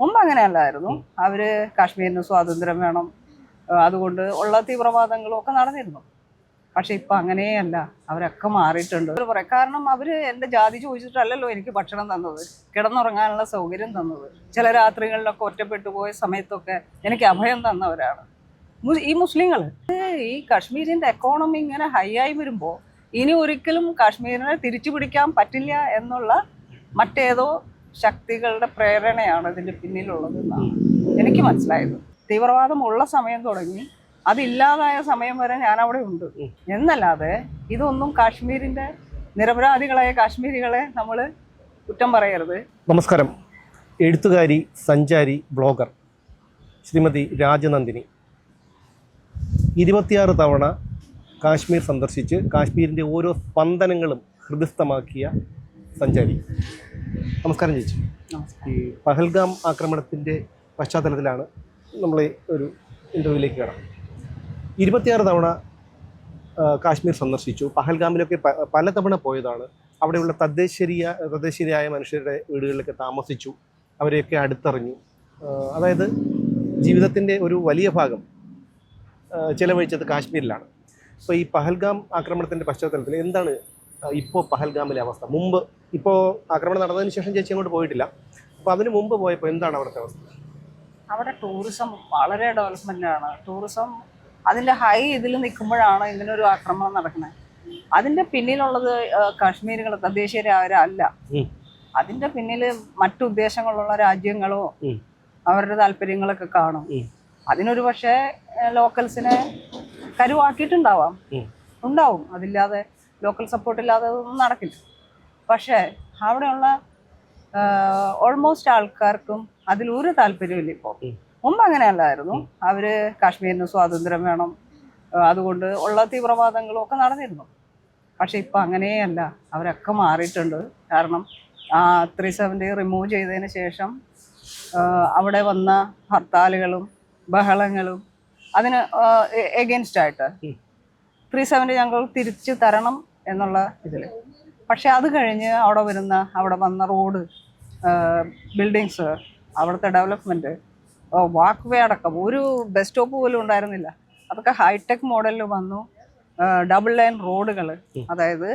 മുമ്പ് അങ്ങനെയല്ലായിരുന്നു. അവർ കാശ്മീരിന് സ്വാതന്ത്ര്യം വേണം. അതുകൊണ്ട് ഉള്ള തീവ്രവാദങ്ങളും ഒക്കെ നടന്നിരുന്നു. പക്ഷെ ഇപ്പൊ അങ്ങനെയല്ല. അവരൊക്കെ മാറിയിട്ടുണ്ട്. പറയും കാരണം അവർ എന്റെ ജാതി ചോദിച്ചിട്ടല്ലല്ലോ എനിക്ക് ഭക്ഷണം തന്നത്. കിടന്നുറങ്ങാനുള്ള സൗകര്യം തന്നത്. ചില രാത്രികളിലൊക്കെ ഒറ്റപ്പെട്ടു പോയ സമയത്തൊക്കെ എനിക്ക് അഭയം തന്നവരാണ്. ഈ മുസ്ലിങ്ങൾ ഈ കാശ്മീരിന്റെ എക്കോണമി ഇങ്ങനെ ഹൈ ആയി വരുമ്പോൾ ഇനി ഒരിക്കലും കാശ്മീരിനെ തിരിച്ചു പിടിക്കാൻ പറ്റില്ല എന്നുള്ള മറ്റേതോ ശക്തികളുടെ പ്രേരണയാണ് ഇതിന്റെ പിന്നിലുള്ളതെന്നാണ് എനിക്ക് മനസ്സിലായത്. തീവ്രവാദം ഉള്ള സമയം തുടങ്ങി അതില്ലാതായ സമയം വരെ ഞാൻ അവിടെ ഉണ്ട്. എന്നല്ലാതെ ഇതൊന്നും കാശ്മീരിന്റെ നിരപരാധികളായ കാശ്മീരികളെ നമ്മൾ കുറ്റം പറയരുത്. നമസ്കാരം. എഴുത്തുകാരി സഞ്ചാരി ബ്ലോഗർ ശ്രീമതി രാജനന്ദിനി. ഇരുപത്തിയാറ് തവണ കാശ്മീർ സന്ദർശിച്ച് കാശ്മീരിന്റെ ഓരോ സ്പന്ദനങ്ങളും ഹൃദയസ്ഥമാക്കിയ സഞ്ചാരി. നമസ്കാരം ചേച്ചി. ഈ പഹൽഗാം ആക്രമണത്തിന്റെ പശ്ചാത്തലത്തിലാണ് നമ്മൾ ഒരു ഇന്റർവ്യൂവിലേക്ക് കയറാം. ഇരുപത്തിയാറ് തവണ കാശ്മീർ സന്ദർശിച്ചു. പഹൽഗാമിലൊക്കെ പല പലതവണ പോയതാണ്. അവിടെയുള്ള തദ്ദേശീയ തദ്ദേശീയരായ മനുഷ്യരുടെ വീടുകളിലൊക്കെ താമസിച്ചു. അവരെയൊക്കെ അടുത്തറിഞ്ഞു. അതായത് ജീവിതത്തിന്റെ ഒരു വലിയ ഭാഗം ചിലവഴിച്ചത് കാശ്മീരിലാണ്. അപ്പോൾ ഈ പഹൽഗാം ആക്രമണത്തിന്റെ പശ്ചാത്തലത്തിൽ എന്താണ് ഇപ്പോൾ പഹൽഗാമിലെ അവസ്ഥ? മുമ്പ് ഇപ്പോൾ ആക്രമണം നടന്നതിന് ശേഷം ചേച്ചി അങ്ങോട്ട് പോയിട്ടില്ല. അപ്പോൾ അതിന് മുമ്പ് പോയപ്പോൾ എന്താണ് അവിടുത്തെ അവസ്ഥ? അവിടെ ടൂറിസം വളരെ ഡെവലപ്മെന്റ് ആണ്. ടൂറിസം അതിന്റെ ഹൈ ഇതിൽ നിൽക്കുമ്പോഴാണ് ഇങ്ങനെ ഒരു ആക്രമണം നടക്കുന്നത്. അതിന്റെ പിന്നിലുള്ളത് കാശ്മീരുകൾ തദ്ദേശീയരല്ല അതിന്റെ അതിന്റെ പിന്നിൽ മറ്റു ഉദ്ദേശങ്ങളുള്ള രാജ്യങ്ങളോ അവരുടെ താല്പര്യങ്ങളൊക്കെ കാണും. അതിനൊരു പക്ഷേ ലോക്കൽസിനെ കരുവാക്കിയിട്ടുണ്ടാവാം. ഉണ്ടാവും. അതില്ലാതെ ലോക്കൽ സപ്പോർട്ട് ഇല്ലാതെ അതൊന്നും നടക്കില്ല. പക്ഷേ അവിടെയുള്ള ഓൾമോസ്റ്റ് ആൾക്കാർക്കും അതിലൊരു താല്പര്യമില്ല ഇപ്പോൾ മുമ്പ് അങ്ങനെയല്ലായിരുന്നു. അവർ കാശ്മീരിന് സ്വാതന്ത്ര്യം വേണം. അതുകൊണ്ട് ഉള്ള തീവ്രവാദങ്ങളും ഒക്കെ നടന്നിരുന്നു. പക്ഷെ ഇപ്പൊ അങ്ങനെയല്ല. അവരൊക്കെ മാറിയിട്ടുണ്ട്. കാരണം ആ ത്രീ സെവന്റി റിമൂവ് ചെയ്തതിന് ശേഷം അവിടെ വന്ന ഹർത്താലുകളും ബഹളങ്ങളും അതിന് എഗെയിൻസ്റ്റ് ആയിട്ട്. ത്രീ സെവന്റി ഞങ്ങൾ തിരിച്ചു തരണം എന്നുള്ള ഇതിൽ പക്ഷെ അത് കഴിഞ്ഞ് അവിടെ വരുന്ന അവിടെ വന്ന റോഡ് ബിൽഡിങ്സ് അവിടുത്തെ ഡെവലപ്മെന്റ് വാക്ക് വേ അടക്കം ഒരു ബസ് സ്റ്റോപ്പ് പോലും ഉണ്ടായിരുന്നില്ല. അതൊക്കെ ഹൈടെക് മോഡലിൽ വന്നു. ഡബിൾ ലൈൻ റോഡുകൾ അതായത്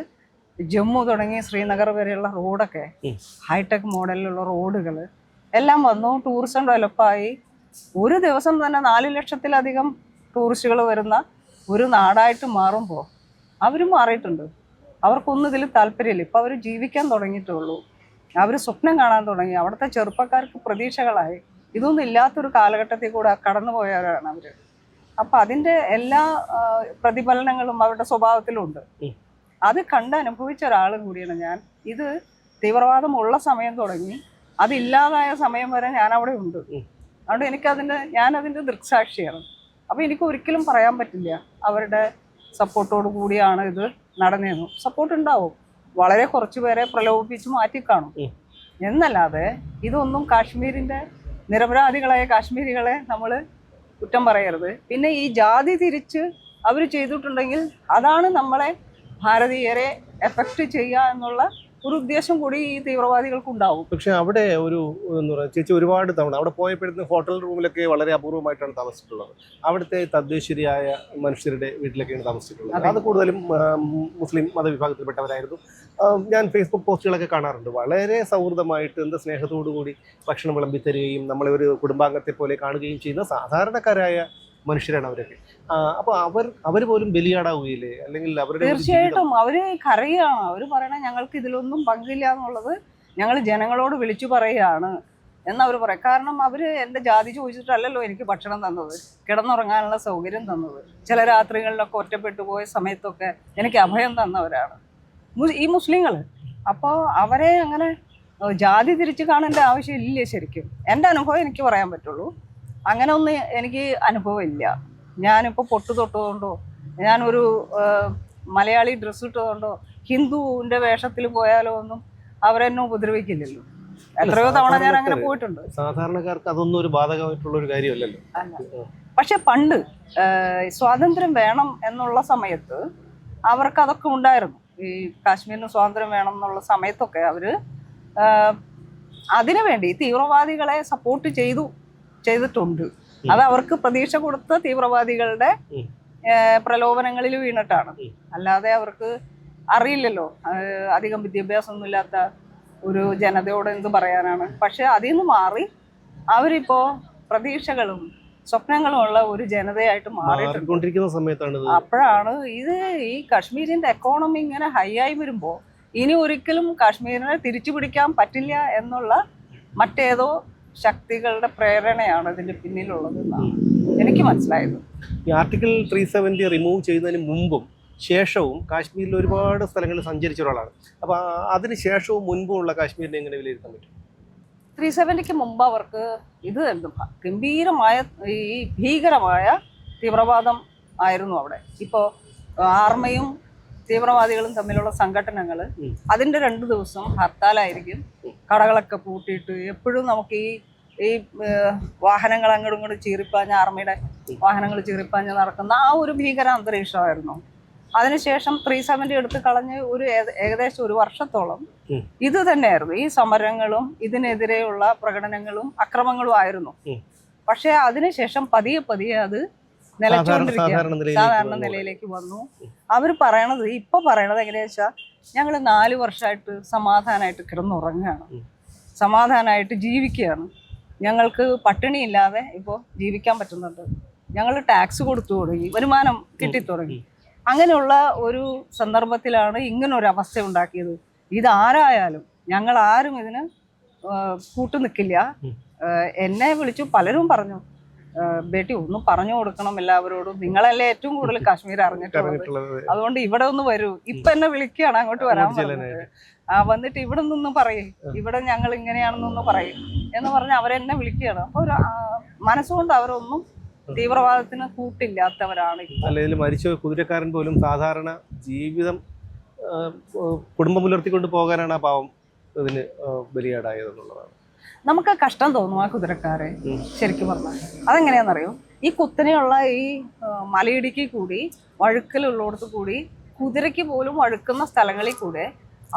ജമ്മു തുടങ്ങി ശ്രീനഗർ വരെയുള്ള റോഡൊക്കെ. ഹൈടെക് മോഡലിലുള്ള റോഡുകൾ എല്ലാം വന്നു. ടൂറിസം ഡെവലപ്പായി ഒരു ദിവസം തന്നെ നാല് ലക്ഷത്തിലധികം ടൂറിസ്റ്റുകൾ വരുന്ന ഒരു നാടായിട്ട് മാറുമ്പോൾ അവരും മാറിയിട്ടുണ്ട്. അവർക്കൊന്നും ഇതിൽ താല്പര്യമില്ല. ഇപ്പം അവർ ജീവിക്കാൻ തുടങ്ങിയിട്ടുള്ളൂ. അവർ സ്വപ്നം കാണാൻ തുടങ്ങി. അവിടുത്തെ ചെറുപ്പക്കാർക്ക് പ്രതീക്ഷകളായി. ഇതൊന്നും ഇല്ലാത്തൊരു കാലഘട്ടത്തിൽ കൂടെ കടന്നു പോയവരാണ് അവർ അപ്പം അതിന്റെ എല്ലാ പ്രതിഫലനങ്ങളും അവരുടെ സ്വഭാവത്തിലുണ്ട്. അത് കണ്ട് അനുഭവിച്ച ഒരാൾ കൂടിയാണ് ഞാൻ. ഇത് തീവ്രവാദം ഉള്ള സമയം തുടങ്ങി. അതില്ലാതായ സമയം വരെ ഞാൻ അവിടെ ഉണ്ട്. അതുകൊണ്ട് എനിക്കതിന്റെ ഞാനതിന്റെ ദൃക്സാക്ഷിയാണ്. അപ്പോൾ എനിക്ക് ഒരിക്കലും പറയാൻ പറ്റില്ല അവരുടെ സപ്പോർട്ടോട് കൂടിയാണ് ഇത് നടന്നിരുന്നു സപ്പോർട്ട് ഉണ്ടാവും. വളരെ കുറച്ചു പേരെ പ്രലോഭിപ്പിച്ച് മാറ്റിക്കാണും. കാണും എന്നല്ലാതെ ഇതൊന്നും കാശ്മീരിന്റെ നിരപരാധികളായ കാശ്മീരികളെ നമ്മൾ കുറ്റം പറയരുത്. പിന്നെ ഈ ജാതി തിരിച്ച് അവർ ചെയ്തിട്ടുണ്ടെങ്കിൽ അതാണ് നമ്മളെ ഭാരതീയരെ എഫക്റ്റ് ചെയ്യുക എന്നുള്ള ഒരു ഉദ്ദേശം കൂടി ഈ തീവ്രവാദികൾക്ക് ഉണ്ടാവും പക്ഷെ അവിടെ ഒരു ചേച്ചി ഒരുപാട് തവണ അവിടെ പോയപ്പോഴത്തെ ഹോട്ടൽ റൂമിലൊക്കെ വളരെ അപൂർവമായിട്ടാണ് താമസിച്ചിട്ടുള്ളത്. അവിടുത്തെ തദ്ദേശീയരായ മനുഷ്യരുടെ വീട്ടിലൊക്കെയാണ് താമസിച്ചിട്ടുള്ളത്. അത്. കൂടുതലും മുസ്ലിം മതവിഭാഗത്തിൽപ്പെട്ടവരായിരുന്നു. ഞാൻ ഫേസ്ബുക്ക് പോസ്റ്റുകളൊക്കെ കാണാറുണ്ട്. വളരെ സൗഹൃദമായിട്ട് എന്താ സ്നേഹത്തോടു കൂടി ഭക്ഷണം വിളമ്പി തരികയും നമ്മളെ ഒരു കുടുംബാംഗത്തെ പോലെ കാണുകയും ചെയ്യുന്ന സാധാരണക്കാരായ മനുഷ്യരാണ് അവരൊക്കെ. അപ്പോൾ അവർ അവർ പോലും ബലിയാടാവുകയില്ലേ? അല്ലെങ്കിൽ അവരുടെ തീർച്ചയായിട്ടും. അവർ കരയാണ്. അവർ പറയണ ഞങ്ങൾക്ക് ഇതിലൊന്നും പങ്കില്ല എന്നുള്ളത് ഞങ്ങൾ ജനങ്ങളോട് വിളിച്ചു പറയുകയാണ് എന്നവർ പറയാം. കാരണം അവർ എന്റെ ജാതി ചോദിച്ചിട്ടല്ലല്ലോ എനിക്ക് ഭക്ഷണം തന്നത് കിടന്നുറങ്ങാനുള്ള സൗകര്യം തന്നത്. ചില രാത്രികളിലൊക്കെ ഒറ്റപ്പെട്ടു പോയ സമയത്തൊക്കെ എനിക്ക് അഭയം തന്നവരാണ്. ഈ മുസ്ലിങ്ങൾ അപ്പോൾ അവരെ അങ്ങനെ ജാതി തിരിച്ച് കാണേണ്ട ആവശ്യമില്ല ശരിക്കും. എന്റെ അനുഭവം എനിക്ക് പറയാൻ പറ്റുള്ളൂ. അങ്ങനെ ഒന്നും എനിക്ക് അനുഭവം ഇല്ല. ഞാനിപ്പോൾ പൊട്ടു തൊട്ടതുകൊണ്ടോ ഞാനൊരു മലയാളി ഡ്രസ്സ് ഇട്ടതുകൊണ്ടോ ഹിന്ദുവിന്റെ വേഷത്തിൽ പോയാലോ ഒന്നും അവരെന്നെ ഉപദ്രവിക്കില്ലല്ലോ. എത്രയോ തവണ ഞാൻ അങ്ങനെ പോയിട്ടുണ്ട്. സാധാരണക്കാർക്ക് അതൊന്നും ഒരു ബാധകമായിട്ടുള്ള ഒരു കാര്യമല്ലല്ലോ. അല്ല. പക്ഷെ പണ്ട് സ്വാതന്ത്ര്യം വേണം എന്നുള്ള സമയത്ത് അവർക്ക് അതൊക്കെ ഉണ്ടായിരുന്നു. ഈ കാശ്മീരിന് സ്വാതന്ത്ര്യം വേണം എന്നുള്ള സമയത്തൊക്കെ അവർ ഏഹ്, അതിനു വേണ്ടി തീവ്രവാദികളെ സപ്പോർട്ട് ചെയ്തു ചെയ്തിട്ടുണ്ട്. അത് അവർക്ക് പ്രതീക്ഷ കൊടുത്ത തീവ്രവാദികളുടെ പ്രലോഭനങ്ങളിൽ വീണിട്ടാണ്. അല്ലാതെ അവർക്ക് അറിയില്ലല്ലോ. അധികം വിദ്യാഭ്യാസമൊന്നും ഇല്ലാത്ത ഒരു ജനതയോട് എന്ത് പറയാനാണ്. പക്ഷെ അതിൽ നിന്ന് മാറി അവരിപ്പോ പ്രതീക്ഷകളും സ്വപ്നങ്ങളും ഉള്ള ഒരു ജനതയായിട്ട് മാറിക്കൊണ്ടിരിക്കുന്ന സമയത്താണ് അപ്പോഴാണ് ഇത് ഈ കാശ്മീരിന്റെ എക്കോണമി ഇങ്ങനെ ഹൈ ആയി വരുമ്പോൾ ഇനി ഒരിക്കലും കാശ്മീരിനെ തിരിച്ചു പിടിക്കാൻ പറ്റില്ല എന്നുള്ള മറ്റേതോ ശക്തികളുടെ പ്രേരണയാണ് ഇതിന്റെ പിന്നിലുള്ളതെന്നാണ് എനിക്ക് മനസ്സിലായത്. ഈ ആർട്ടിക്കിൾ ത്രീ സെവന്റി റിമൂവ് ചെയ്യുന്നതിന് മുമ്പും ശേഷവും കാശ്മീരിൽ ഒരുപാട് സ്ഥലങ്ങളിൽ സഞ്ചരിച്ച ഒരാളാണ്. അപ്പോൾ അതിന് ശേഷവും മുൻപും ഉള്ള കാശ്മീരിനെ എങ്ങനെ വിലയിരുത്താൻ പറ്റും? ത്രീ സെവന്റിക്ക് മുമ്പ് അവർക്ക് ഇത് എന്തും ഗംഭീരമായ ഈ ഭീകരമായ തീവ്രവാദം ആയിരുന്നു അവിടെ. ഇപ്പോൾ ആർമയും തീവ്രവാദികളും തമ്മിലുള്ള സംഘടനകൾ അതിന്റെ രണ്ട് ദിവസം ഹർത്താലായിരിക്കും. കടകളൊക്കെ പൂട്ടിയിട്ട് എപ്പോഴും നമുക്ക് ഈ ഈ വാഹനങ്ങൾ അങ്ങോട്ടും ഇങ്ങോട്ടും ചീറിപ്പാഞ്ഞ ആർമിയുടെ വാഹനങ്ങൾ ചീറിപ്പാഞ്ഞ് നടക്കുന്ന ആ ഒരു ഭീകര അന്തരീക്ഷമായിരുന്നു. അതിനുശേഷം ത്രീ സെവന്റി എടുത്ത് കളഞ്ഞ് ഒരു ഏകദേശം ഒരു വർഷത്തോളം. ഇത് തന്നെയായിരുന്നു. ഈ സമരങ്ങളും ഇതിനെതിരെയുള്ള പ്രകടനങ്ങളും അക്രമങ്ങളും ആയിരുന്നു. പക്ഷേ അതിനുശേഷം പതിയെ പതിയെ അത് സാധാരണ സാധാരണ നിലയിലേക്ക് വന്നു. അവർ പറയണത് ഇപ്പൊ പറയണത് എങ്ങനെയാ വെച്ചാൽ ഞങ്ങൾ നാല് വർഷമായിട്ട് സമാധാനമായിട്ട് കിടന്നുറങ്ങുകയാണ്. സമാധാനമായിട്ട് ജീവിക്കുകയാണ്. ഞങ്ങൾക്ക് പട്ടിണിയില്ലാതെ ഇപ്പോൾ ജീവിക്കാൻ പറ്റുന്നുണ്ട്. ഞങ്ങൾ ടാക്സ് കൊടുത്തു തുടങ്ങി വരുമാനം കിട്ടിത്തുടങ്ങി അങ്ങനെയുള്ള ഒരു സന്ദർഭത്തിലാണ് ഇങ്ങനൊരു അവസ്ഥ ഉണ്ടാക്കിയത് ഇതാരായാലും ഞങ്ങൾ ആരും ഇതിന് കൂട്ടു നിൽക്കില്ല എന്നെ വിളിച്ചു പലരും പറഞ്ഞു. ബേട്ടി ഒന്നും പറഞ്ഞു കൊടുക്കണം എല്ലാവരോടും. നിങ്ങളല്ലേ ഏറ്റവും കൂടുതൽ കാശ്മീർ അറിഞ്ഞിട്ടുള്ളത്. അതുകൊണ്ട് ഇവിടെ ഒന്ന് വരൂ. ഇപ്പൊ എന്നെ വിളിക്കുകയാണ് അങ്ങോട്ട് വരാൻ. ആ വന്നിട്ട് ഇവിടെ നിന്നൊന്ന് പറയും. ഇവിടെ ഞങ്ങൾ ഇങ്ങനെയാണെന്നൊന്ന് പറയും എന്ന് പറഞ്ഞ് അവരെന്നെ വിളിക്കുകയാണ്. അപ്പൊ ഒരു മനസ്സുകൊണ്ട് അവരൊന്നും തീവ്രവാദത്തിന് കൂട്ടില്ലാത്തവരാണ് അല്ലെങ്കിൽ മരിച്ച കുതിരക്കാരൻ പോലും സാധാരണ ജീവിതം കുടുംബം പുലർത്തിക്കൊണ്ട് പോകാനാണ് ആ പാവം ഇതിന് ബലിയാടായത് ബലിയാടായതെന്നുള്ളതാണ്. നമുക്ക് കഷ്ടം തോന്നും ആ കുതിരക്കാരെ. ശരിക്കും പറഞ്ഞാൽ. അതെങ്ങനെയാണെന്നറിയോ? ഈ കുത്തനെയുള്ള ഈ മലയിടുക്കി കൂടി വഴുക്കലുള്ളിടത്ത് കൂടി കുതിരയ്ക്ക് പോലും വഴുക്കുന്ന സ്ഥലങ്ങളിൽ കൂടെ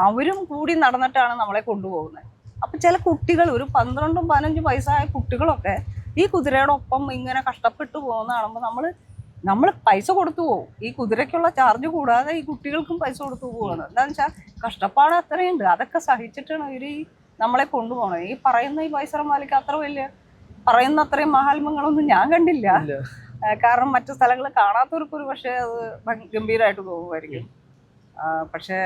അവരും കൂടി നടന്നിട്ടാണ് നമ്മളെ കൊണ്ടുപോകുന്നത്. അപ്പം ചില കുട്ടികൾ ഒരു പന്ത്രണ്ടും പതിനഞ്ചും വയസ്സായ കുട്ടികളൊക്കെ ഈ കുതിരയുടെ ഒപ്പം ഇങ്ങനെ കഷ്ടപ്പെട്ടു പോകുന്ന കാണുമ്പോൾ നമ്മൾ നമ്മൾ പൈസ കൊടുത്തു പോകും. ഈ കുതിരയ്ക്കുള്ള ചാർജ് കൂടാതെ ഈ കുട്ടികൾക്കും പൈസ കൊടുത്തു പോകുന്നത്. എന്താണെന്ന് വെച്ചാൽ കഷ്ടപ്പാട് അത്രയുണ്ട്. അതൊക്കെ സഹിച്ചിട്ടാണ് ഇവർ ഈ നമ്മളെ കൊണ്ടുപോകണം. ഈ പറയുന്ന ഈ വൈസറമാലിക്ക് അത്ര വലിയ പറയുന്ന അത്രയും മഹാത്മ്യങ്ങളൊന്നും ഞാൻ കണ്ടില്ല. കാരണം മറ്റു സ്ഥലങ്ങൾ കാണാത്തവർക്ക് ഒരു പക്ഷേ അത് ഗംഭീരമായിട്ട് തോന്നുമായിരിക്കും. ആ, പക്ഷേ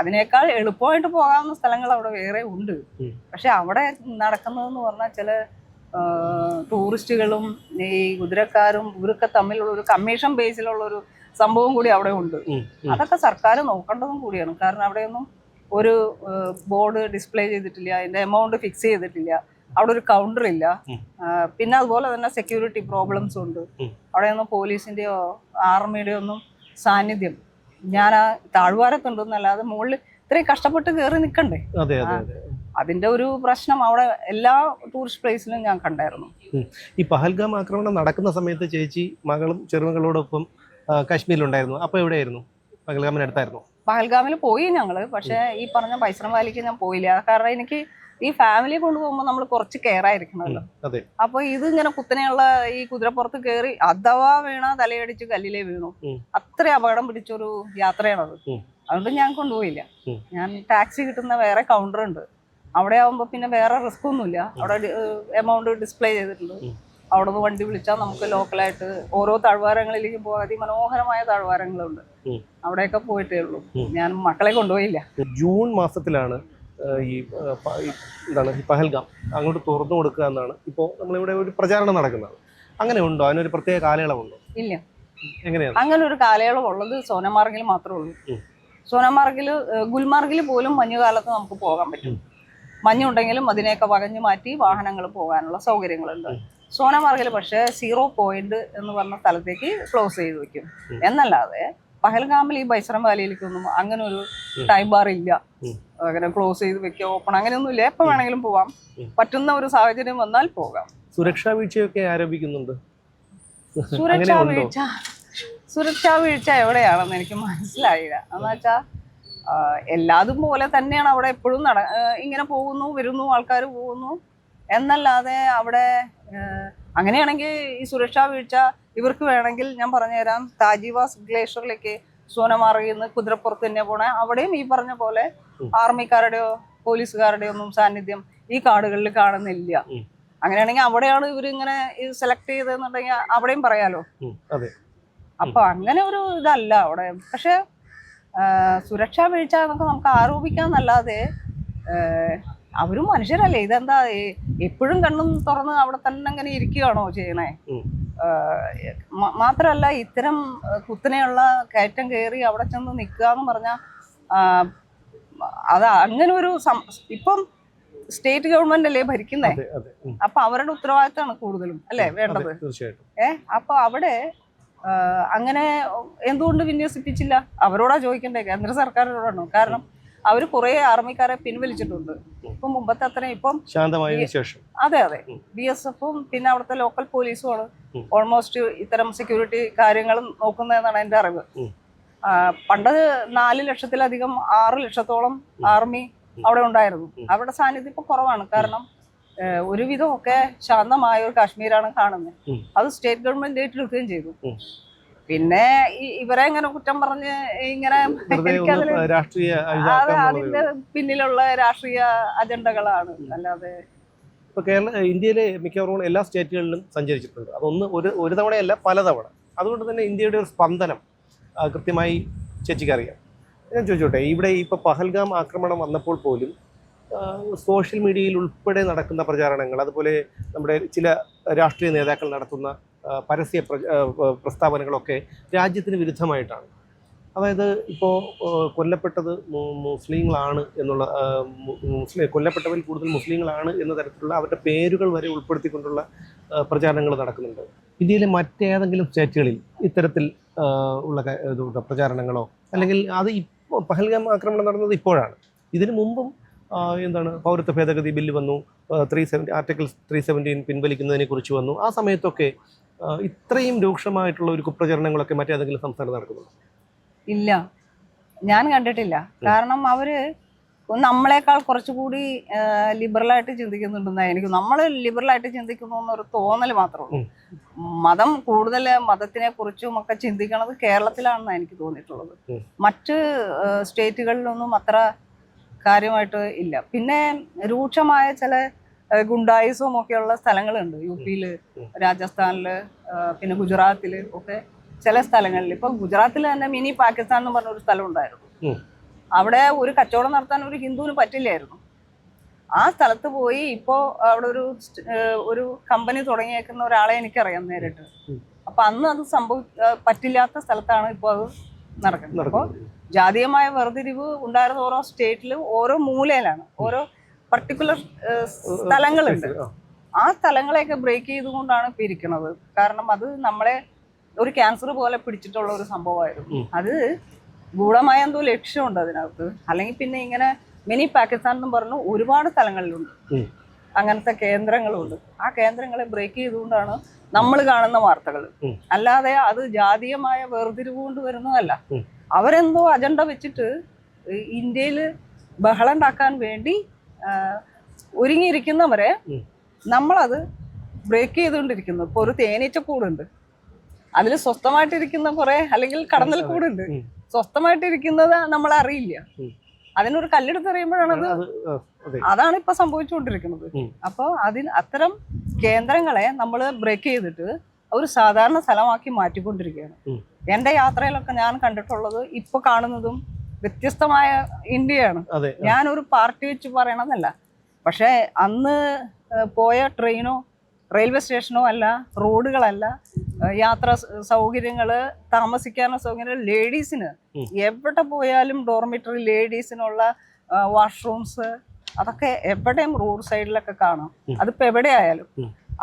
അതിനേക്കാൾ എളുപ്പമായിട്ട് പോകാവുന്ന സ്ഥലങ്ങൾ അവിടെ വേറെ ഉണ്ട്. പക്ഷെ അവിടെ നടക്കുന്നതെന്ന് പറഞ്ഞാൽ ചില ടൂറിസ്റ്റുകളും ഈ കുതിരക്കാരും ഇവരൊക്കെ തമ്മിലുള്ള ഒരു കമ്മീഷൻ ബേസിലുള്ള ഒരു സംഭവം കൂടി അവിടെ ഉണ്ട്. അതൊക്കെ സർക്കാർ നോക്കേണ്ടതും കൂടിയാണ്. കാരണം അവിടെയൊന്നും ഒരു ബോർഡ് ഡിസ്പ്ലേ ചെയ്തിട്ടില്ല അതിന്റെ എമൗണ്ട് ഫിക്സ് ചെയ്തിട്ടില്ല. അവിടെ ഒരു കൗണ്ടർ ഇല്ല. പിന്നെ അതുപോലെ തന്നെ സെക്യൂരിറ്റി പ്രോബ്ലംസ് ഉണ്ട്. അവിടെ അവിടെയൊന്നും പോലീസിന്റെയോ ആർമിയുടെയോ ഒന്നും സാന്നിധ്യം. ഞാൻ ആ താഴ്വാരത്തുണ്ടെന്നല്ലാതെ മുകളിൽ ഇത്രയും കഷ്ടപ്പെട്ട് കയറി നിൽക്കണ്ടേ അതെ അതെ അതെ. അതിന്റെ ഒരു പ്രശ്നം അവിടെ എല്ലാ ടൂറിസ്റ്റ് പ്ലേസിലും ഞാൻ കണ്ടായിരുന്നു. ഈ പഹൽഗാം ആക്രമണം നടക്കുന്ന സമയത്ത് ചേച്ചി മകളും ചെറുമകളോടൊപ്പം കാശ്മീരിലുണ്ടായിരുന്നു. അപ്പോൾ എവിടെയായിരുന്നു? പഹൽഗാമിന് അടുത്തായിരുന്നു പഹൽഗാമിൽ പോയി ഞങ്ങൾ പക്ഷേ ഈ പറഞ്ഞ പൈസറം വാലിക്ക് ഞാൻ പോയില്ല. കാരണം എനിക്ക് ഈ ഫാമിലി കൊണ്ടുപോകുമ്പോൾ നമ്മൾ കുറച്ച് കെയർ ആയിരിക്കണമല്ലോ. അപ്പൊ ഇത് ഇങ്ങനെ കുത്തനെയുള്ള ഈ കുതിരപ്പുറത്ത് കയറി അഥവാ വീണ തലയടിച്ച് കല്ലിലേ വീണു. അത്ര അപകടം പിടിച്ചൊരു യാത്രയാണത്. അതുകൊണ്ട് ഞാൻ കൊണ്ടുപോയില്ല. ഞാൻ ടാക്സി കിട്ടുന്ന വേറെ കൗണ്ടർ ഉണ്ട്. അവിടെ ആവുമ്പോൾ പിന്നെ വേറെ റിസ്ക് ഒന്നുമില്ല. അവിടെ എമൗണ്ട് ഡിസ്പ്ലേ ചെയ്തിട്ടുണ്ട്. അവിടെ നിന്ന് വണ്ടി വിളിച്ചാൽ നമുക്ക് ലോക്കലായിട്ട് ഓരോ താഴ്വാരങ്ങളിലേക്കും പോകാൻ അതിമനോഹരമായ താഴ്വാരങ്ങളുണ്ട്. അവിടെയൊക്കെ പോയിട്ടേ ഉള്ളൂ. ഞാൻ മക്കളെ കൊണ്ടുപോയില്ല. ജൂൺ മാസത്തിലാണ് ഈ എന്താണ് ഈ പഹൽഗാം അങ്ങോട്ട് തുറന്നു കൊടുക്കുക എന്നാണ്. ഇപ്പോൾ നമ്മളിവിടെ ഒരു പ്രചാരണം നടക്കുന്നത്. അങ്ങനെ ഉണ്ടോ? അതിനൊരു പ്രത്യേക കാലയളവുണ്ടോ? ഇല്ല. എങ്ങനെയാണ്? അങ്ങനെ ഒരു കാലയളവ് ഉള്ളത് സോനമാർഗിൽ മാത്രമേ ഉള്ളൂ. സോനമാർഗിൽ ഗുൽമാർഗിൽ പോലും മഞ്ഞുകാലത്ത് നമുക്ക് പോകാൻ പറ്റും. മഞ്ഞുണ്ടെങ്കിലും അതിനെയൊക്കെ വകഞ്ഞു മാറ്റി വാഹനങ്ങൾ പോകാനുള്ള സൗകര്യങ്ങളുണ്ട്. സോനമാർഗിൽ പക്ഷേ സീറോ പോയിന്റ് എന്ന് പറഞ്ഞ സ്ഥലത്തേക്ക് ക്ലോസ് ചെയ്ത് വെക്കും. എന്നല്ലാതെ പഹൽഗാമിൽ ഈ ബൈസറം വാലിയിലേക്കൊന്നും അങ്ങനെ ഒരു ടൈം ബാർ ഇല്ല. അങ്ങനെ ക്ലോസ് ചെയ്ത് വെക്കുക ഓപ്പൺ അങ്ങനെയൊന്നും ഇല്ല. എപ്പോൾ വേണമെങ്കിലും പോവാം. പറ്റുന്ന ഒരു സാഹചര്യം വന്നാൽ പോകാം. സുരക്ഷാ വീഴ്ചയൊക്കെ ആരംഭിക്കുന്നുണ്ട് സുരക്ഷാ വീഴ്ച സുരക്ഷാ വീഴ്ച എവിടെയാണെന്ന് എനിക്ക് മനസ്സിലായില്ല. എന്ന് വെച്ചാൽ ആ, എല്ലാതും പോലെ തന്നെയാണ് അവിടെ എപ്പോഴും നട ഇങ്ങനെ പോകുന്നു വരുന്നു ആൾക്കാർ പോകുന്നു. എന്നല്ലാതെ അവിടെ അങ്ങനെയാണെങ്കിൽ ഈ സുരക്ഷാ വീഴ്ച ഇവർക്ക് വേണമെങ്കിൽ ഞാൻ പറഞ്ഞുതരാം. താജിവാസ് ഗ്ലേഷ്യറിലേക്ക് സോനമാർഗിൽ നിന്ന് കുതിരപ്പുറത്ത് തന്നെ പോണേ. അവിടെയും ഈ പറഞ്ഞ പോലെ. ആർമിക്കാരുടെയോ പോലീസുകാരുടെയോ ഒന്നും സാന്നിധ്യം ഈ കാടുകളിൽ കാണുന്നില്ല. അങ്ങനെയാണെങ്കിൽ അവിടെയാണ് ഇവർ ഇങ്ങനെ സെലക്ട് ചെയ്തെന്നുണ്ടെങ്കിൽ അവിടെയും പറയാലോ? അപ്പൊ അങ്ങനെ ഒരു ഇതല്ല അവിടെ. പക്ഷെ സുരക്ഷാ വീഴ്ച എന്നൊക്കെ നമുക്ക് ആരോപിക്കാന്നല്ലാതെ അവരും മനുഷ്യരല്ലേ. ഇതെന്താ എപ്പോഴും കണ്ണും തുറന്ന് അവിടെ തന്നെ അങ്ങനെ ഇരിക്കുകയാണോ ചെയ്യണേ? മാത്രല്ല മാത്രമല്ല ഇത്തരം കുത്തനെയുള്ള കയറ്റം കയറി അവിടെ ചെന്ന് നിൽക്കുക എന്ന് പറഞ്ഞാൽ അത് അങ്ങനെ ഒരു ഇപ്പം സ്റ്റേറ്റ് ഗവൺമെന്റ് അല്ലേ ഭരിക്കുന്നേ? അപ്പൊ അവരുടെ ഉത്തരവാദിത്തമാണ് കൂടുതലും അല്ലേ വേണ്ടത്? ഏ അപ്പൊ അവിടെ അങ്ങനെ എന്തുകൊണ്ട് വിന്യസിപ്പിച്ചില്ല? അവരോടാ ചോദിക്കണ്ടേ? കേന്ദ്ര സർക്കാരിനോടാണോ? കാരണം അവർ കുറെ ആർമിക്കാരെ പിൻവലിച്ചിട്ടുണ്ട്. ഇപ്പം മുമ്പത്തെ അത്രയും ഇപ്പം ശാന്തമായ ശേഷം. അതെ അതെ. ബി എസ് എഫും പിന്നെ അവിടുത്തെ ലോക്കൽ പോലീസും ആണ്. ഓൾമോസ്റ്റ് ഇത്തരം സെക്യൂരിറ്റി കാര്യങ്ങളും നോക്കുന്നതെന്നാണ് എന്റെ അറിവ്. പണ്ട് നാല് ലക്ഷത്തിലധികം ആറ് ലക്ഷത്തോളം ആർമി അവിടെ ഉണ്ടായിരുന്നു. അവരുടെ സാന്നിധ്യം ഇപ്പൊ കുറവാണ്. കാരണം ഒരുവിധമൊക്കെ ശാന്തമായ ഒരു കാശ്മീരാണ് കാണുന്നത്. അത് സ്റ്റേറ്റ് ഗവൺമെന്റ് ഏറ്റെടുക്കുകയും ചെയ്തു. പിന്നെ ഇവരെ ഇങ്ങനെ കുറ്റം പറഞ്ഞ് ഇങ്ങനെ രാഷ്ട്രീയ അത് അതിന്റെ പിന്നിലുള്ള രാഷ്ട്രീയ അജണ്ടകളാണ്. അല്ലാതെ ഇപ്പൊ കേരള ഇന്ത്യയിലെ മിക്കവാറും എല്ലാ സ്റ്റേറ്റുകളിലും സഞ്ചരിച്ചിട്ടുണ്ട്. അതൊന്ന് ഒരു ഒരു തവണയല്ല പലതവണ. അതുകൊണ്ട് തന്നെ ഇന്ത്യയുടെ ഒരു സ്പന്ദനം കൃത്യമായി ചേച്ചിക്ക് അറിയാം. ഞാൻ ചോദിച്ചോട്ടെ ഇവിടെ ഇപ്പോൾ പഹൽഗാം ആക്രമണം വന്നപ്പോൾ പോലും സോഷ്യൽ മീഡിയയിൽ ഉൾപ്പെടെ നടക്കുന്ന പ്രചാരണങ്ങൾ അതുപോലെ നമ്മുടെ ചില രാഷ്ട്രീയ നേതാക്കൾ നടത്തുന്ന പരസ്യ പ്ര- പ്രസ്താവനകളൊക്കെ രാജ്യത്തിന് വിരുദ്ധമായിട്ടാണ്. അതായത് ഇപ്പോൾ കൊല്ലപ്പെട്ടത് മുസ്ലിങ്ങളാണ് എന്നുള്ള മുസ്ലിം കൊല്ലപ്പെട്ടവരിൽ കൂടുതൽ മുസ്ലിങ്ങളാണ് എന്ന തരത്തിലുള്ള അവരുടെ പേരുകൾ വരെ ഉൾപ്പെടുത്തിക്കൊണ്ടുള്ള പ്രചാരണങ്ങൾ നടക്കുന്നുണ്ട്. ഇന്ത്യയിലെ മറ്റേതെങ്കിലും സ്റ്റേറ്റുകളിൽ ഇത്തരത്തിൽ ഉള്ള പ്രചാരണങ്ങളോ അല്ലെങ്കിൽ അത് പഹൽഗാം ആക്രമണം നടന്നത് ഇപ്പോഴാണ്. ഇതിനു മുമ്പും എന്താണ് പൗരത്വ ഭേദഗതി ബില്ല് വന്നു. Three seventy article three seventeen പിൻവലിക്കുന്നതിനെ കുറിച്ച് വന്നു. ആ സമയത്തൊക്കെ ഇത്രയും രൂക്ഷമായിട്ടുള്ള ഒരു കുപ്രചരണങ്ങളൊക്കെ മറ്റേതെങ്കിലും സംസ്ഥാനം നടക്കുന്നു ഇല്ല. ഞാൻ കണ്ടിട്ടില്ല. കാരണം അവർ നമ്മളെക്കാൾ കുറച്ചുകൂടി ലിബറലായിട്ട് ചിന്തിക്കുന്നുണ്ടെന്നാണ് എനിക്ക് നമ്മൾ ലിബറലായിട്ട് ചിന്തിക്കുന്നു എന്നൊരു തോന്നൽ മാത്രമേ ഉള്ളൂ. മതം കൂടുതൽ മതത്തിനെ കുറിച്ചും ഒക്കെ ചിന്തിക്കണത് കേരളത്തിലാണെന്നാണ് എനിക്ക് തോന്നിയിട്ടുള്ളത്. മറ്റ് സ്റ്റേറ്റുകളിലൊന്നും അത്ര കാര്യമായിട്ട് ഇല്ല. പിന്നെ രൂക്ഷമായ ചില ആ, ഗുണ്ടായിസവും ഒക്കെയുള്ള സ്ഥലങ്ങളുണ്ട്. യു പിയിൽ രാജസ്ഥാനിൽ രാജസ്ഥാനിൽ പിന്നെ ഗുജറാത്തിൽ ഒക്കെ ചില സ്ഥലങ്ങളിൽ. ഇപ്പൊ ഗുജറാത്തിൽ തന്നെ മിനി പാകിസ്ഥാൻ എന്ന് പറഞ്ഞ ഒരു സ്ഥലം ഉണ്ടായിരുന്നു അവിടെ ഒരു കച്ചവടം നടത്താൻ ഒരു ഹിന്ദുവിന് പറ്റില്ലായിരുന്നു. ആ സ്ഥലത്ത് പോയി ഇപ്പോ അവിടെ ഒരു ഒരു കമ്പനി തുടങ്ങിയേക്കുന്ന ഒരാളെ എനിക്കറിയാം നേരിട്ട്. അപ്പൊ അന്ന് അത് സംഭവ പറ്റില്ലാത്ത സ്ഥലത്താണ് ഇപ്പോൾ അത് നടക്കുന്നത്. അപ്പോൾ ജാതീയമായ വേർതിരിവ് ഉണ്ടായിരുന്ന ഓരോ സ്റ്റേറ്റിലും ഓരോ മൂലയിലാണ്. ഓരോ പർട്ടിക്കുലർ സ്ഥലങ്ങളുണ്ട്. ആ. സ്ഥലങ്ങളെയൊക്കെ ബ്രേക്ക് ചെയ്തുകൊണ്ടാണ് ഇപ്പൊ ഇരിക്കുന്നത് കാരണം അത് നമ്മളെ ഒരു ക്യാൻസർ പോലെ പിടിച്ചിട്ടുള്ള ഒരു സംഭവമായിരുന്നു. അത് ഗൂഢമായ എന്തോ ലക്ഷ്യമുണ്ട് അതിനകത്ത്. അല്ലെങ്കിൽ പിന്നെ ഇങ്ങനെ മിനി പാകിസ്ഥാൻ എന്ന് പറഞ്ഞു ഒരുപാട് സ്ഥലങ്ങളിലുണ്ട്. അങ്ങനത്തെ കേന്ദ്രങ്ങളുണ്ട്. ആ കേന്ദ്രങ്ങളെ ബ്രേക്ക് ചെയ്തുകൊണ്ടാണ് നമ്മൾ കാണുന്ന വാർത്തകൾ അല്ലാതെ അത് ജാതീയമായ വേർതിരിവ് കൊണ്ട് വരുന്നതല്ല. അവരെന്തോ അജണ്ട വെച്ചിട്ട് ഇന്ത്യയിൽ ബഹളം ഉണ്ടാക്കാൻ വേണ്ടി ഒരുങ്ങിയിരിക്കുന്നവരെ. നമ്മളത് ബ്രേക്ക് ചെയ്തുകൊണ്ടിരിക്കുന്നു. ഇപ്പൊ ഒരു തേനീച്ചക്കൂടുണ്ട് അതിൽ സ്വസ്ഥമായിട്ടിരിക്കുന്ന കുറെ അല്ലെങ്കിൽ കടന്നൽ കൂടുണ്ട്. സ്വസ്ഥമായിട്ടിരിക്കുന്നത് നമ്മൾ അറിയില്ല. അതിനൊരു കല്ലെടുത്ത് എറിയുമ്പോഴാണ് അത് അതാണ് ഇപ്പൊ സംഭവിച്ചുകൊണ്ടിരിക്കുന്നത്. അപ്പോൾ അതിന് അത്തരം കേന്ദ്രങ്ങളെ നമ്മൾ ബ്രേക്ക് ചെയ്തിട്ട് ഒരു സാധാരണ സ്ഥലമാക്കി മാറ്റിക്കൊണ്ടിരിക്കുകയാണ്. എന്റെ എന്റെ യാത്രയിലൊക്കെ ഞാൻ കണ്ടിട്ടുള്ളത് ഇപ്പൊ കാണുന്നതും വ്യത്യസ്തമായ ഇന്ത്യയാണ്. ഞാനൊരു പാർട്ടി വെച്ച് പറയണമെന്നല്ല പക്ഷേ അന്ന് പോയ ട്രെയിനോ റെയിൽവേ സ്റ്റേഷനോ അല്ല റോഡുകളല്ല യാത്രാ സൗകര്യങ്ങൾ താമസിക്കാനുള്ള സൗകര്യം ലേഡീസിന്. എവിടെ പോയാലും ഡോർമിറ്ററി ലേഡീസിനുള്ള വാഷ്റൂംസ് അതൊക്കെ എവിടെയും റോഡ് സൈഡിലൊക്കെ കാണാം. അതിപ്പോ എവിടെ ആയാലും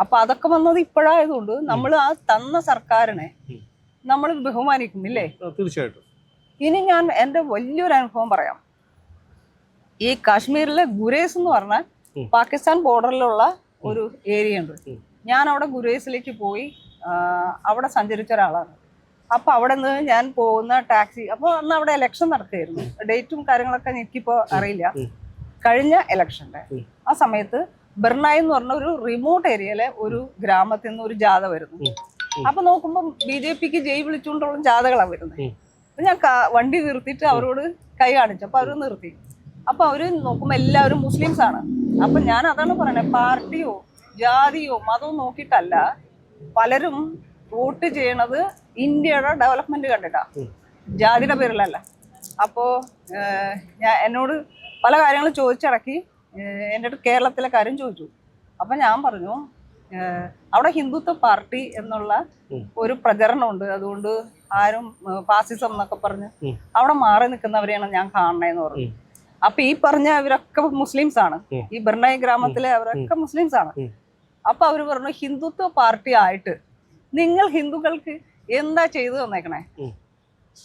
അപ്പൊ അതൊക്കെ വന്നത് ഇപ്പോഴായതുകൊണ്ട് നമ്മൾ ആ തന്ന സർക്കാരിനെ. നമ്മൾ ബഹുമാനിക്കും ഇല്ലേ തീർച്ചയായിട്ടും. ഇനി ഞാൻ എന്റെ വലിയൊരു അനുഭവം പറയാം. ഈ കാശ്മീരിലെ ഗുരേസ് എന്ന് പറഞ്ഞാൽ പാകിസ്ഥാൻ ബോർഡറിലുള്ള ഒരു ഏരിയ ഉണ്ട്. ഞാൻ അവിടെ ഗുരേസിലേക്ക് പോയി അവിടെ സഞ്ചരിച്ച ഒരാളാണ്. അപ്പൊ അവിടെ നിന്ന് ഞാൻ പോകുന്ന ടാക്സി അപ്പോൾ അന്ന് അവിടെ ഇലക്ഷൻ നടക്കുകയായിരുന്നു. ഡേറ്റും കാര്യങ്ങളൊക്കെ എനിക്കിപ്പോ അറിയില്ല. കഴിഞ്ഞ ഇലക്ഷന്റെ. ആ സമയത്ത് ബെർണായി എന്ന് പറഞ്ഞ ഒരു റിമോട്ട് ഏരിയയിലെ ഒരു ഗ്രാമത്തിൽ നിന്ന് ഒരു ജാഥ വരുന്നു. അപ്പൊ നോക്കുമ്പോൾ ബി ജെ പിക്ക് ജയ് വിളിച്ചുകൊണ്ടുള്ള ജാഥകളാണ് വരുന്നത്. ഞാൻ വണ്ടി നിർത്തിയിട്ട് അവരോട് കൈ കാണിച്ചു. അപ്പൊ അവർ നിർത്തി. അപ്പൊ അവർ നോക്കുമ്പോ എല്ലാവരും മുസ്ലിംസ് ആണ്. അപ്പൊ ഞാൻ അതാണ് പറയണേ പാർട്ടിയോ ജാതിയോ മതവും നോക്കിയിട്ടല്ല. പലരും വോട്ട് ചെയ്യണത് ഇന്ത്യയുടെ ഡെവലപ്മെന്റ് കണ്ടിട്ടാ. ജാതിയുടെ പേരിലല്ല. അപ്പോ ഞാൻ എന്നോട് പല കാര്യങ്ങളും ചോദിച്ചിടക്കി ഏഹ്, എന്റെ അടുത്ത് കേരളത്തിലെ കാര്യം ചോദിച്ചു. അപ്പൊ ഞാൻ പറഞ്ഞു അവിടെ ഹിന്ദുത്വ പാർട്ടി എന്നുള്ള ഒരു പ്രചരണമുണ്ട്. അതുകൊണ്ട് ആരും ഫാസിസം എന്നൊക്കെ പറഞ്ഞ് അവിടെ മാറി നിൽക്കുന്നവരെയാണ് ഞാൻ കാണണേന്ന് പറഞ്ഞു. അപ്പൊ ഈ പറഞ്ഞ ഇവരൊക്കെ മുസ്ലിംസ് ആണ് ഈ ബർണായി ഗ്രാമത്തിലെ അവരൊക്കെ മുസ്ലിംസ് ആണ്. അപ്പൊ അവർ പറഞ്ഞു ഹിന്ദുത്വ പാർട്ടി ആയിട്ട് നിങ്ങൾ ഹിന്ദുക്കൾക്ക് എന്താ ചെയ്തു തന്നേക്കണേ?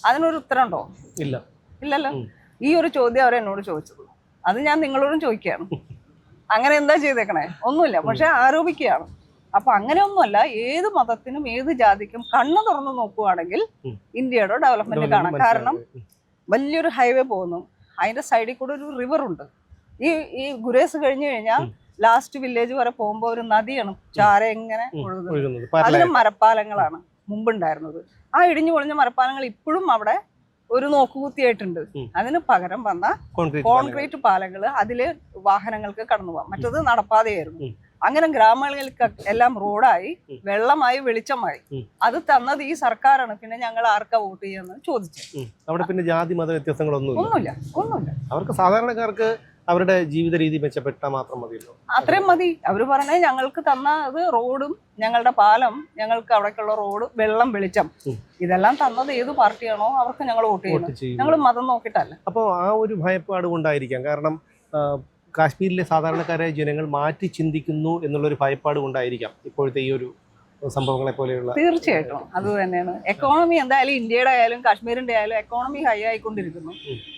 അതിനൊരു ഉത്തരം ഉണ്ടോ ഇല്ല. ഇല്ലല്ലോ. ഈ ഒരു ചോദ്യം അവർ എന്നോട് ചോദിച്ചത്. അത് ഞാൻ നിങ്ങളോടും ചോദിക്കുകയാണ്. അങ്ങനെ എന്താ ചെയ്തേക്കണേ? ഒന്നുമില്ല. പക്ഷെ ആരോപിക്കുകയാണ്. അപ്പൊ അങ്ങനെയൊന്നുമല്ല ഏത് മതത്തിനും ഏത് ജാതിക്കും കണ്ണു തുറന്നു നോക്കുവാണെങ്കിൽ ഇന്ത്യയുടെ ഡെവലപ്മെന്റ് കാണാം. കാരണം വലിയൊരു ഹൈവേ പോകുന്നു. അതിന്റെ സൈഡിൽ കൂടെ ഒരു റിവർ ഉണ്ട്. ഈ ഈ ഗുരേസ് കഴിഞ്ഞു കഴിഞ്ഞാൽ ലാസ്റ്റ് വില്ലേജ് വരെ പോകുമ്പോൾ ഒരു നദിയാണ്. ചാര എങ്ങനെ. ഒഴുകുന്നത്. അതിന് മരപ്പാലങ്ങളാണ് മുമ്പുണ്ടായിരുന്നത്. ആ ഇടിഞ്ഞു പൊളിഞ്ഞ മരപ്പാലങ്ങൾ ഇപ്പോഴും അവിടെ ഒരു നോക്കുകുത്തിയായിട്ടുണ്ട്. അതിന് പകരം വന്ന കോൺക്രീറ്റ് പാലങ്ങൾ പാലങ്ങൾ അതിൽ വാഹനങ്ങൾക്ക് കടന്നു പോവാം മറ്റത് നടപ്പാതയായിരുന്നു. അങ്ങനെ ഗ്രാമങ്ങൾക്ക് എല്ലാം റോഡായി വെള്ളമായി വെളിച്ചമായി. അത് തന്നത് ഈ സർക്കാരാണ്. പിന്നെ ഞങ്ങൾ ആർക്കാ വോട്ട് ചെയ്യാന്ന് ചോദിച്ചു. അവിടെ പിന്നെ ജാതി മത വ്യത്യാസങ്ങളൊന്നും ഒന്നുമില്ല. ഒന്നുമില്ല. അവർക്ക് സാധാരണക്കാർക്ക് അവരുടെ ജീവിത രീതി മെച്ചപ്പെട്ടാൽ മാത്രം മതിയല്ലോ. അത്രയും മതി. അവർ പറഞ്ഞേ ഞങ്ങൾക്ക് തന്ന അത് റോഡും ഞങ്ങളുടെ പാലം ഞങ്ങൾക്ക് അവിടേക്കുള്ള റോഡ് വെള്ളം വെളിച്ചം. ഇതെല്ലാം തന്നത് ഏത് പാർട്ടിയാണോ അവർക്ക് ഞങ്ങൾ വോട്ട് ചെയ്യും ഞങ്ങൾ മതം നോക്കിയിട്ടല്ല. അപ്പോൾ ആ ഒരു ഭയപ്പാട് കൊണ്ടായിരിക്കാം. കാരണം കാശ്മീരിലെ സാധാരണക്കാരായ ജനങ്ങൾ മാറ്റി ചിന്തിക്കുന്നു എന്നുള്ളൊരു ഭയപ്പാട് കൊണ്ടായിരിക്കാം ഇപ്പോഴത്തെ ഈ ഒരു സംഭവങ്ങളെ പോലെയുള്ള തീർച്ചയായിട്ടും. അത് തന്നെയാണ്. എക്കോണമി എന്തായാലും ഇന്ത്യയുടെ ആയാലും കാശ്മീരിന്റെ ആയാലും എക്കോണമി ഹൈ ആയിക്കൊണ്ടിരിക്കുന്നു.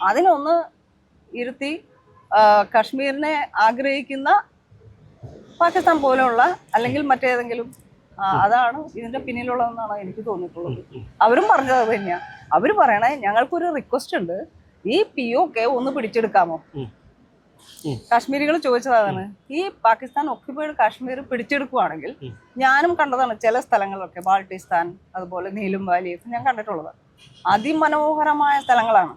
അതിനൊന്ന് ഇരുത്തി കാശ്മീരിനെ ആഗ്രഹിക്കുന്ന പാകിസ്ഥാൻ പോലെയുള്ള അല്ലെങ്കിൽ മറ്റേതെങ്കിലും അതാണ് ഇതിന്റെ പിന്നിലുള്ളതെന്നാണ് എനിക്ക് തോന്നിയിട്ടുള്ളത്. അവരും പറഞ്ഞത് അത് തന്നെയാ. അവർ പറയണേ ഞങ്ങൾക്കൊരു റിക്വസ്റ്റ് ഉണ്ട്. ഈ പി ഒ കെ ഒന്ന് പിടിച്ചെടുക്കാമോ. കാശ്മീരികൾ ചോദിച്ചതാണ്. ഈ പാകിസ്ഥാൻ ഒക്യുപ്പൈഡ് കാശ്മീർ പിടിച്ചെടുക്കുവാണെങ്കിൽ ഞാനും കണ്ടതാണ് ചില സ്ഥലങ്ങളൊക്കെ ബാൾട്ടിസ്ഥാൻ അതുപോലെ നീലും വാലി ഞാൻ കണ്ടിട്ടുള്ളത്. അതിമനോഹരമായ സ്ഥലങ്ങളാണ്.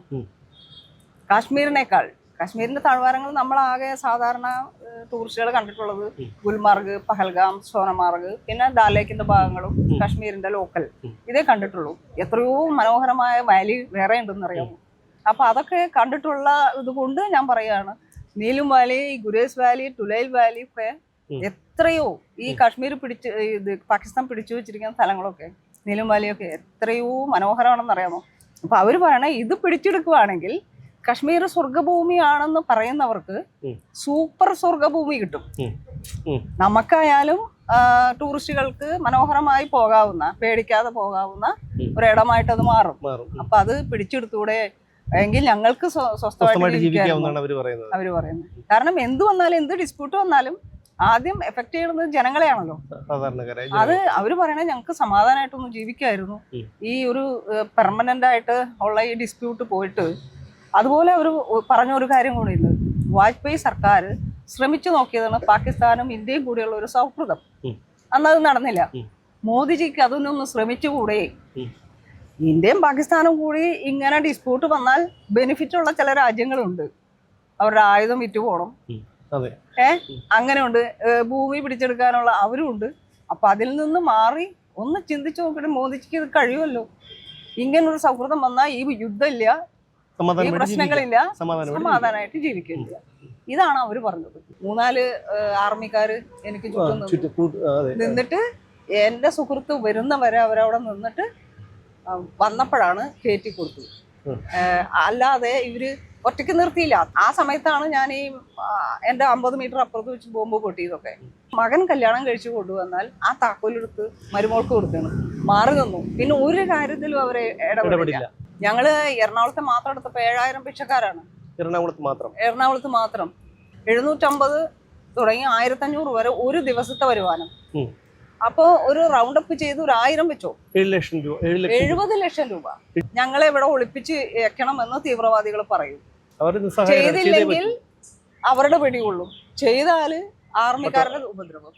കാശ്മീരിനേക്കാൾ കാശ്മീരിന്റെ താഴ്വാരങ്ങൾ നമ്മളാകെ സാധാരണ ടൂറിസ്റ്റുകൾ കണ്ടിട്ടുള്ളത് ഗുൽമാർഗ് പഹൽഗാം സോനമാർഗ് പിന്നെ ദാലേക്കിന്റെ ഭാഗങ്ങളും. കാശ്മീരിന്റെ ലോക്കൽ. ഇതേ കണ്ടിട്ടുള്ളൂ. എത്രയോ മനോഹരമായ വാലി വേറെ ഉണ്ടെന്ന് അറിയാമോ? അപ്പൊ അതൊക്കെ കണ്ടിട്ടുള്ള ഇത് കൊണ്ട് ഞാൻ പറയാണ് നീലും valley Gurez valley Tulail valley ഒക്കെ എത്രയോ ഈ കാശ്മീർ പിടിച്ച് ഇത് പാകിസ്ഥാൻ പിടിച്ചു വെച്ചിരിക്കുന്ന സ്ഥലങ്ങളൊക്കെ നീലും വാലിയൊക്കെ എത്രയോ മനോഹരമാണെന്ന് അറിയാമോ? അപ്പൊ അവർ പറയണ ഇത് പിടിച്ചെടുക്കുവാണെങ്കിൽ കശ്മീർ സ്വർഗഭൂമിയാണെന്ന് പറയുന്നവർക്ക് സൂപ്പർ സ്വർഗഭൂമി കിട്ടും. നമുക്കായാലും ടൂറിസ്റ്റുകൾക്ക് മനോഹരമായി പോകാവുന്ന പേടിക്കാതെ പോകാവുന്ന. ഒരിടമായിട്ട് അത് മാറും. മാറും. അപ്പൊ അത് പിടിച്ചെടുത്തൂടെ എങ്കിൽ ഞങ്ങൾക്ക് സ്വ- സ്വസ്ഥമായിട്ട് ജീവിക്കാവുന്നതാണ് അവർ പറയുന്നത്. അവർ പറയുന്നത്. കാരണം എന്ത് വന്നാലും എന്ത് ഡിസ്പ്യൂട്ട് വന്നാലും ആദ്യം എഫക്ട് ചെയ്യുന്നത് ജനങ്ങളെയാണല്ലോ. അത് അവർ പറയണേ ഞങ്ങൾക്ക് സമാധാനമായിട്ടൊന്നും ജീവിക്കായിരുന്നു. ഈ ഒരു പെർമനന്റ് ആയിട്ട് ഉള്ള ഈ ഡിസ്പ്യൂട്ട് പോയിട്ട് അതുപോലെ അവർ പറഞ്ഞ ഒരു കാര്യം കൂടി ഉണ്ട്. വാജ്പേയി സർക്കാർ ശ്രമിച്ചു നോക്കിയതാണ് പാകിസ്ഥാനും ഇന്ത്യയും കൂടിയുള്ള ഒരു സൗഹൃദം. അന്നത് നടന്നില്ല. മോദിജിക്ക് അതൊന്നും ശ്രമിച്ചുകൂടെ. ഇന്ത്യയും പാകിസ്ഥാനും കൂടി ഇങ്ങനെ ഡിസ്പ്യൂട്ട് വന്നാൽ ബെനിഫിറ്റ് ഉള്ള ചില രാജ്യങ്ങളുണ്ട്. അവരുടെ ആയുധം വിറ്റ് പോകണം ഏ? അങ്ങനെയുണ്ട്. ഭൂമി പിടിച്ചെടുക്കാനുള്ള അവരും ഉണ്ട്. അപ്പൊ അതിൽ നിന്ന് മാറി ഒന്ന് ചിന്തിച്ചു നോക്കിയിട്ട് മോദിജിക്ക് ഇത് കഴിയുമല്ലോ. ഇങ്ങനൊരു സൗഹൃദം വന്നാൽ ഈ യുദ്ധമില്ല. ഈ പ്രശ്നങ്ങളില്ല. സമാധാനം സമാധാനമായിട്ട് ജീവിക്കില്ല ഇതാണ് അവർ പറഞ്ഞത്. മൂന്നാൽ ആർമിക്കാര് എനിക്ക് ചുറ്റും നിന്നിട്ട് എന്റെ സുഹൃത്ത് വരുന്നവരെ അവരവിടെ നിന്നിട്ട് വന്നപ്പോഴാണ് കയറ്റി കൊടുത്തത്. അല്ലാതെ ഇവർ ഒറ്റയ്ക്ക് നിർത്തിയില്ല. ആ സമയത്താണ് ഞാൻ ഈ എന്റെ എന്റെ അമ്പത് മീറ്റർ അപ്പുറത്ത് വെച്ച് ബോംബ് പൊട്ടിയതൊക്കെ. മകൻ കല്യാണം കഴിച്ചു കൊണ്ടുവന്നാൽ ആ താക്കോലെടുത്ത് മരുമോൾക്ക് കൊടുക്കണം മാറി നിന്നു. പിന്നെ ഒരു കാര്യത്തിലും അവരെ ഇടപെടില്ല. ഇടപെടില്ല. ഞങ്ങൾ എറണാകുളത്തെ മാത്രം എടുത്തപ്പോ ഏഴായിരം ഭിക്ഷക്കാരാണ് എറണാകുളത്ത് മാത്രം? എറണാകുളത്ത് മാത്രം. എഴുന്നൂറ്റമ്പത് തുടങ്ങി ആയിരത്തഞ്ഞൂറ് വരെ ഒരു ദിവസത്തെ വരുമാനം. ഉം. അപ്പോൾ ഒരു റൗണ്ട് അപ്പ് ചെയ്ത് ഒരു ആയിരം വെച്ചോ? ഏഴ് ലക്ഷം രൂപ. എഴുപത് ലക്ഷം രൂപ. ഞങ്ങളെ ഇവിടെ ഒളിപ്പിച്ച് വെക്കണമെന്ന് തീവ്രവാദികൾ പറയും. ചെയ്തില്ലെങ്കിൽ അവരുടെ പിടികൊള്ളും. ചെയ്താൽ ആർമിക്കാരുടെ ഉപദ്രവം.